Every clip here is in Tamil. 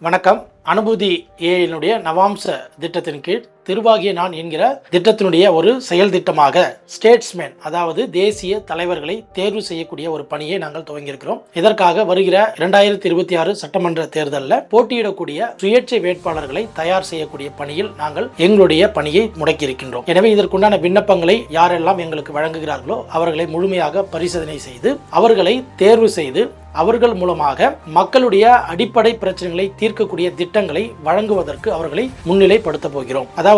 வணக்கம். அனுபூதி ஏனுடைய நவாம்ச திட்டத்தின் கீழ் திருவாகிய நான் என்கிற திட்டத்தினுடைய ஒரு செயல் திட்டமாக ஸ்டேட்ஸ்மேன் அதாவது தேசிய தலைவர்களை தேர்வு செய்யக்கூடிய ஒரு பணியை நாங்கள் துவங்கியிருக்கிறோம். இதற்காக வருகிற இரண்டாயிரத்தி இருபத்தி ஆறு சட்டமன்ற தேர்தலில் போட்டியிடக்கூடிய சுயேட்சை வேட்பாளர்களை தயார் செய்யக்கூடிய பணியில் நாங்கள் எங்களுடைய பணியை முடக்கியிருக்கின்றோம். எனவே இதற்குண்டான விண்ணப்பங்களை யாரெல்லாம் எங்களுக்கு வழங்குகிறார்களோ அவர்களை முழுமையாக பரிசோதனை செய்து அவர்களை தேர்வு செய்து அவர்கள் மூலமாக மக்களுடைய அடிப்படை பிரச்சனைகளை தீர்க்கக்கூடிய திட்டங்களை வழங்குவதற்கு அவர்களை முன்னிலைப்படுத்த போகிறோம். அதாவது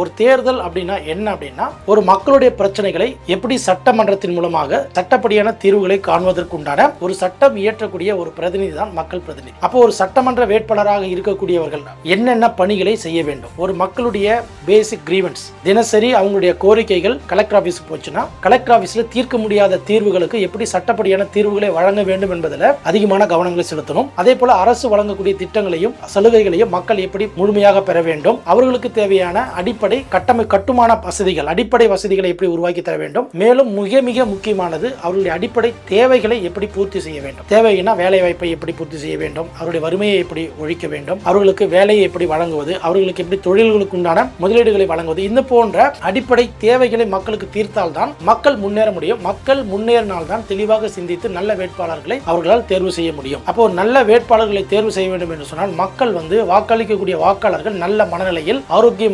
ஒரு தேர்தல் அப்படின்னா என்ன அப்படின்னா ஒரு மக்களுடைய பிரச்சனைகளை எப்படி சட்டமன்றத்தின் மூலமாக சட்டப்படியான தீர்வுகளை காண்பதற்குண்டான ஒரு சட்டம் இயற்றக்கூடிய ஒரு பிரதிநிதி தான் மக்கள் பிரதிநிதி. அப்போ ஒரு சட்டமன்ற வேட்பாளராக இருக்கக்கூடியவர்கள் என்னென்ன பணிகளை செய்ய வேண்டும்? ஒரு மக்களுடைய பேசிக் கிரீவன்ஸ் தினசரி அவங்களுடைய கோரிக்கைகள் கலெக்டர் ஆஃபீஸுக்கு போச்சுன்னா கலெக்டர் ஆஃபீஸில் தீர்க்க முடியாத தீர்வுகளுக்கு எப்படி சட்டப்படியான தீர்வுகளை வழங்க வேண்டும் என்பதில் அதிகமான கவனங்களை செலுத்தணும். அதே போல அரசு வழங்கக்கூடிய திட்டங்களையும் சலுகைகளையும் மக்கள் எப்படி முழுமையாக பெற வேண்டும்? அவர்களுக்கு தேவையான அடிப்படை கட்டமை கட்டுமான வசதிகள் அடிப்படை வசதிகளை எப்படி உருவாக்கி தர வேண்டும்? மேலும் மிக மிக முக்கியமானது அவர்களுடைய அடிப்படை தேவைகளை எப்படி பூர்த்தி செய்ய வேண்டும்? தேவைன்னா வேலை வாய்ப்பை எப்படி பூர்த்தி செய்ய வேண்டும்? அவருடைய வறுமையை எப்படி ஒழிக்க வேண்டும்? அவர்களுக்கு வேலையை எப்படி வழங்குவது? அவர்களுக்கு எப்படி தொழில்களுக்கு உண்டான முதலீடுகளை வழங்குவது? இந்த போன்ற அடிப்படை தேவைகளை மக்களுக்கு தீர்த்தால் தான் மக்கள் முன்னேற முடியும். மக்கள் முன்னேறினால்தான் தெளிவாக சிந்தித்து நல்ல வேட்பாளர்களை அவர்களால் தேர்வு செய்ய முடியும். அப்போ ஒரு நல்ல வேட்பாளர்களை தேர்வு செய்ய வேண்டும் என்று சொன்னால் மக்கள் வந்து வாக்களிக்கக்கூடிய வாக்காளர்கள் நல்ல மனநிலையில்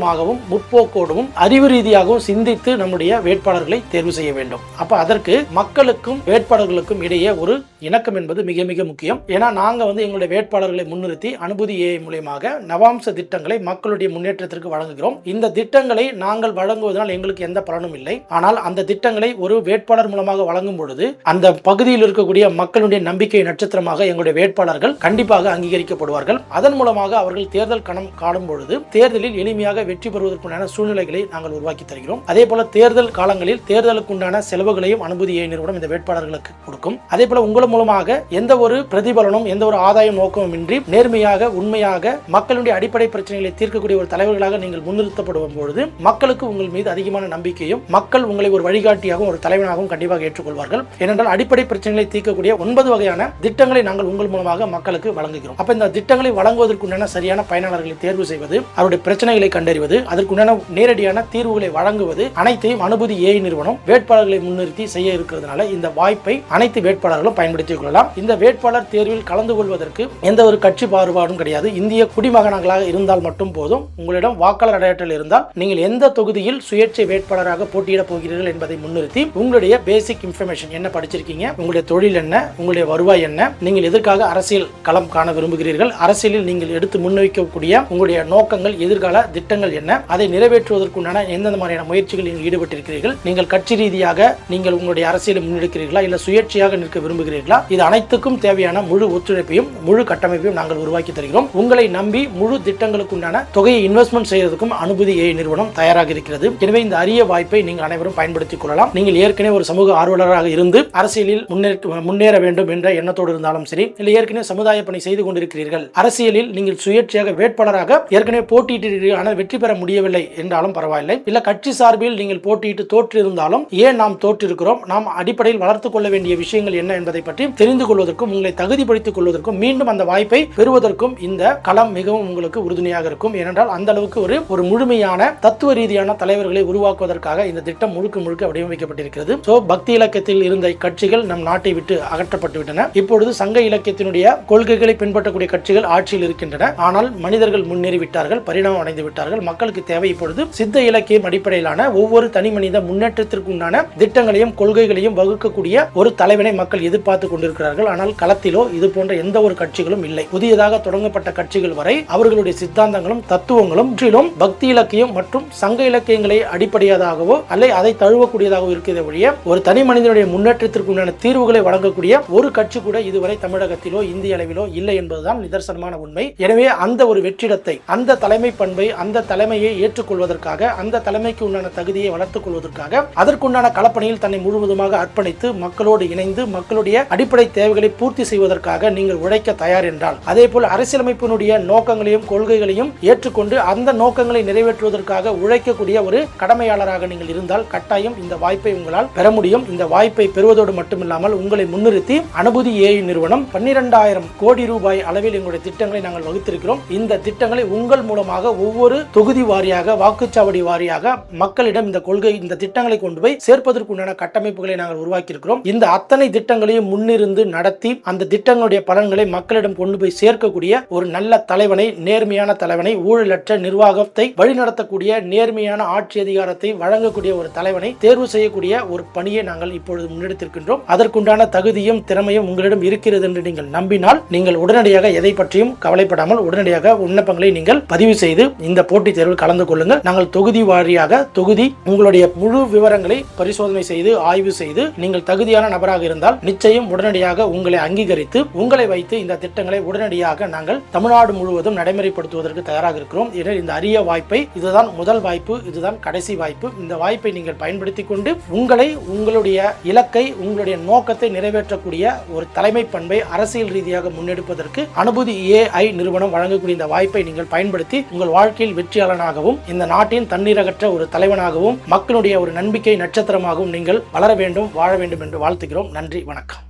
ஆரோக்கியமாகவும் முற்போக்கோடவும் அறிவு ரீதியாகவும் சிந்தித்து நம்முடைய வேட்பாளர்களை தேர்வு செய்ய வேண்டும். அப்ப அதற்கு மக்களுக்கும் வேட்பாளர்களுக்கும் இடையே ஒரு இணக்கம் என்பது மிக மிக முக்கியம். ஏன்னா நாங்க வந்து எங்களுடைய வேட்பாளர்களை முன்னிறுத்தி அனுபூதி ஏஐ மூலியமாக நவாம்ச திட்டங்களை மக்களுடைய முன்னேற்றத்திற்கு வழங்குகிறோம். இந்த திட்டங்களை நாங்கள் வழங்குவதனால் எங்களுக்கு எந்த பலனும் இல்லை. ஆனால் அந்த திட்டங்களை ஒரு வேட்பாளர் மூலமாக வழங்கும் பொழுது அந்த பகுதியில் இருக்கக்கூடிய மக்களுடைய நம்பிக்கை நட்சத்திரமாக எங்களுடைய வேட்பாளர்கள் கண்டிப்பாக அங்கீகரிக்கப்படுவார்கள். அதன் மூலமாக அவர்கள் தேர்தல் கணம் காணும் பொழுது தேர்தலில் எளிமையாக வெற்றி பெறுவதற்குண்டான சூழ்நிலைகளை நாங்கள் உருவாக்கி தருகிறோம். அதே போல தேர்தல் காலங்களில் தேர்தலுக்குண்டான செலவுகளையும் அனுமதியை நிறுவனம் இந்த வேட்பாளர்களுக்கு கொடுக்கும். அதே போல உங்கள் மூலமாக எந்த ஒரு பிரதிபலனும் எந்த ஒரு ஆதாயம் நோக்கமின்றி நேர்மையாக உண்மையாக மக்களுடைய அடிப்படை பிரச்சனைகளை தீர்க்கக்கூடிய ஒரு தலைவர்களாக நீங்கள் முன்னிறுத்தப்படும் பொழுது மக்களுக்கு உங்கள் மீது அதிகமான நம்பிக்கையும் மக்கள் உங்களை ஒரு வழிகாட்டியாகவும் ஒரு தலைவனாகவும் கண்டிப்பாக ஏற்றுக்கொள்வார்கள். ஏனென்றால் அடிப்படை பிரச்சனைகளை தீர்க்கக்கூடிய ஒன்பது வகையான திட்டங்களை நாங்கள் உங்கள் மூலமாக மக்களுக்கு வழங்குகிறோம். அப்ப இந்த திட்டங்களை வழங்குவதற்குண்டான சரியான பயனாளர்களை தேர்வு செய்வது அவருடைய பிரச்சனைகளை கண்டறிவது அதற்குண்டான நேரடியான தீர்வுகளை வழங்குவது அனைத்தையும் அனுபூதி ஏஐ நிறுவனம் வேட்பாளர்களை முன்னிறுத்தி செய்ய இருக்கிறதுனால இந்த வாய்ப்பை அனைத்து வேட்பாளர்களும் பயன்படுத்திக் கொள்ளலாம். இந்த வேட்பாளர் தேர்வில் கலந்து கொள்வதற்கு எந்த ஒரு கட்சி பாகுபாடும் கிடையாது. இந்திய குடிமகனங்களாக இருந்தால் மட்டும் போதும். உங்களிடம் வாக்காளர் அடையாற்றல் இருந்தால் நீங்கள் எந்த தொகுதியில் சுயேட்சை வேட்பாளராக போட்டியிடப் போகிறீர்கள் என்பதை முன்னிறுத்தி உங்களுடைய பேசிக் இன்ஃபர்மேஷன் என்ன படிச்சிருக்கீங்க உங்களுடைய தொழில் என்ன உங்களுடைய வருவாய் என்ன நீங்கள் எதற்காக அரசியல் களம் காண விரும்புகிறீர்கள் அரசியலில் நீங்கள் எடுத்து முன்வைக்கக்கூடிய உங்களுடைய நோக்கங்கள் எதிர்கால திட்டங்கள் என்ன? அதை நிறைவேற்றுவதற்குண்டான எந்தெந்த மாதிரியான முயற்சிகள் நீங்கள் ஈடுபட்டிருக்கிறீர்கள்? நீங்கள் கட்சி ரீதியாக நீங்கள் உங்களுடைய அரசியலை முன்னெடுக்கிறீர்களா? இல்லை சுயேட்சையாக நிற்க விரும்புகிறீர்களா? இது அனைத்துக்கும் தேவையான முழு ஒத்துழைப்பையும் முழு கட்டமைப்பையும் நாங்கள் உருவாக்கி தருகிறோம். உங்களை நம்பி முழு திட்டங்களுக்குண்டான தொகையை இன்வெஸ்ட்மெண்ட் செய்வதற்கும் அனுபதி ஏ நிறுவனம் தயாராக இருக்கிறது. எனவே இந்த அரிய வாய்ப்பை நீங்கள் அனைவரும் பயன்படுத்திக் கொள்ளலாம். நீங்கள் ஏற்கனவே ஒரு சமூக ஆர்வலராக இருந்து அரசியலில் முன்னேற வேண்டும் என்ற எண்ணத்தோடு இருந்தாலும் சரி இல்லை ஏற்கனவே சமுதாய பணி செய்து கொண்டிருக்கிறீர்கள் அரசியலில் நீங்கள் சுயேட்சையாக வேட்பாளராக ஏற்கனவே போட்டியிட்டிருக்கிறீர்கள் ஆனால் வெற்றி பெற முடியவில்லை என்றாலும் பரவாயில்லை. இல்ல கட்சி சார்பில் நீங்கள் போட்டியிட்டு தோற்றிருந்தாலும் ஏன் நாம் தோற்றிருக்கிறோம்? நாம் அடிப்படையில் வளர்த்துக் கொள்ள வேண்டிய விஷயங்கள் என்ன என்பதை பற்றி தெரிந்து கொள்வதற்கும் உங்களை தகுதிப்படுத்திக் கொள்வதற்கும் மீண்டும் அந்த வாய்ப்பை பெறுவதற்கும் இந்த களம் மிகவும் உங்களுக்கு உறுதுணையாக இருக்கும். ஏனென்றால் அந்த அளவுக்கு ஒரு ஒரு முழுமையான தத்துவ ரீதியான தலைவர்களை உருவாக்குவதற்காக இந்த திட்டம் முழுக்க முழுக்க வடிவமைக்கப்பட்டிருக்கிறது. சோ பக்தி இலக்கியத்தில் இருந்த கட்சிகள் நம் நாட்டை விட்டு அகற்றப்பட்டு விட்டன. இப்பொழுது சங்க இலக்கியத்தினுடைய கொள்கைகளை பின்பற்றக்கூடிய கட்சிகள் ஆட்சியில் இருக்கின்றன. ஆனால் மனிதர்கள் முன்னேறிவிட்டார்கள் பரிணாமம் அடைந்து விட்டார்கள் மக்களுக்கு தேவை இப்பொழுது சித்த இலக்கியம் அடிப்படையிலான ஒவ்வொரு தனி மனித முன்னேற்றத்திற்கு உண்டான திட்டங்களையும் கொள்கைகளையும் வகுக்கக்கூடிய ஒரு தலைவனை மக்கள் எதிர்பார்த்து கொண்டிருக்கிறார்கள். ஆனால் களத்திலோ இது போன்ற எந்த ஒரு கட்சிகளும் இல்லை. புதியதாக தொடங்கப்பட்ட கட்சிகள் வரை அவர்களுடைய சித்தாந்தங்களும் தத்துவங்களும் முற்றிலும் பக்தி இலக்கியம் மற்றும் சங்க இலக்கியங்களை அடிப்படையாகவோ அல்ல அதை தழுவக்கூடியதாகவோ இருக்கிறத ஒழிய ஒரு தனி மனிதனுடைய முன்னேற்றத்திற்கு உண்டான தீர்வுகளை வழங்கக்கூடிய ஒரு கட்சி கூட இதுவரை தமிழகத்திலோ இந்திய அளவிலோ இல்லை என்பதுதான் நிதர்சனமான உண்மை. எனவே அந்த ஒரு வெற்றிடத்தை அந்த தலைமை பண்பை அந்த தலை தலைமையை ஏற்றுக்கொள்வதற்காக அந்த தலைமைக்கு உண்டான தகுதியை வளர்த்துக் கொள்வதற்காக அதற்குண்டான களப்பணியில் தன்னை முழுவதுமாக அர்ப்பணித்து மக்களோடு இணைந்து மக்களுடைய அடிப்படை தேவைகளை பூர்த்தி செய்வதற்காக நீங்கள் உழைக்க தயார் என்றால் அதே போல் அரசியலமைப்பினுடைய நோக்கங்களையும் கொள்கைகளையும் ஏற்றுக்கொண்டு அந்த நோக்கங்களை நிறைவேற்றுவதற்காக உழைக்கக்கூடிய ஒரு கடமையாளராக நீங்கள் இருந்தால் கட்டாயம் இந்த வாய்ப்பை உங்களால் பெற முடியும். இந்த வாய்ப்பை பெறுவதோடு மட்டுமில்லாமல் உங்களை முன்னிறுத்தி அனுபூதி ஏஐ நிறுவனம் பன்னிரெண்டாயிரம் கோடி ரூபாய் அளவில் எங்களுடைய திட்டங்களை நாங்கள் வகுத்திருக்கிறோம். இந்த திட்டங்களை உங்கள் மூலமாக ஒவ்வொரு தொகுதி வாரியாக வாக்குச்சாவடி வாரியாக மக்களிடம் இந்த கொள்கை இந்த திட்டங்களை கொண்டு போய் சேர்ப்பதற்குண்டான கட்டமைப்புகளை நாங்கள் உருவாக்கியிருக்கிறோம். இந்த அத்தனை திட்டங்களையும் முன்னிருந்து நடத்தி அந்த திட்டங்களுடைய பலன்களை மக்களிடம் கொண்டு போய் சேர்க்கக்கூடிய ஒரு நல்ல தலைவனை நேர்மையான தலைவனை ஊழலற்ற நிர்வாகத்தை வழிநடத்தக்கூடிய நேர்மையான ஆட்சி அதிகாரத்தை வழங்கக்கூடிய ஒரு தலைவனை தேர்வு செய்யக்கூடிய ஒரு பணியை நாங்கள் இப்பொழுது முன்னெடுத்திருக்கின்றோம். அதற்குண்டான தகுதியும் திறமையும் உங்களிடம் இருக்கிறது என்று நீங்கள் நம்பினால் நீங்கள் உடனடியாக எதை பற்றியும் கவலைப்படாமல் உடனடியாக விண்ணப்பங்களை நீங்கள் பதிவு செய்து இந்த போட்டித் தேர்வில் கலந்து கொள்ளுங்கள் நாங்கள் தொகுதி வாரியாக தொகுதி உங்களுடைய முழு விவரங்களை பரிசோதனை செய்து ஆய்வு செய்து நீங்கள் தகுதியான நபராக இருந்தால் நிச்சயம் உடனடியாக உங்களை அங்கீகரித்து உங்களை வைத்து இந்த திட்டங்களை உடனடியாக நாங்கள் தமிழ்நாடு முழுவதும் நடைமுறைப்படுத்துவதற்கு தயாராக இருக்கிறோம். இந்த அரிய வாய்ப்பை இதுதான் முதல் வாய்ப்பு இதுதான் கடைசி வாய்ப்பு. இந்த வாய்ப்பை நீங்கள் பயன்படுத்திக் கொண்டு உங்களை உங்களுடைய இலக்கை உங்களுடைய நோக்கத்தை நிறைவேற்றக்கூடிய ஒரு தலைமை பண்பை அரசியல் ரீதியாக முன்னெடுப்பதற்கு அனுபூதி ஏஐ நிறுவனம் வழங்கக்கூடிய இந்த வாய்ப்பை நீங்கள் பயன்படுத்தி உங்கள் வாழ்க்கையில் வெற்றி ஆட்சியாளனாகவும் இந்த நாட்டின் தண்ணீரகற்ற ஒரு தலைவனாகவும் மக்களுடைய ஒரு நம்பிக்கை நட்சத்திரமாகவும் நீங்கள் வளர வேண்டும் வாழ வேண்டும் என்று வாழ்த்துகிறோம். நன்றி வணக்கம்.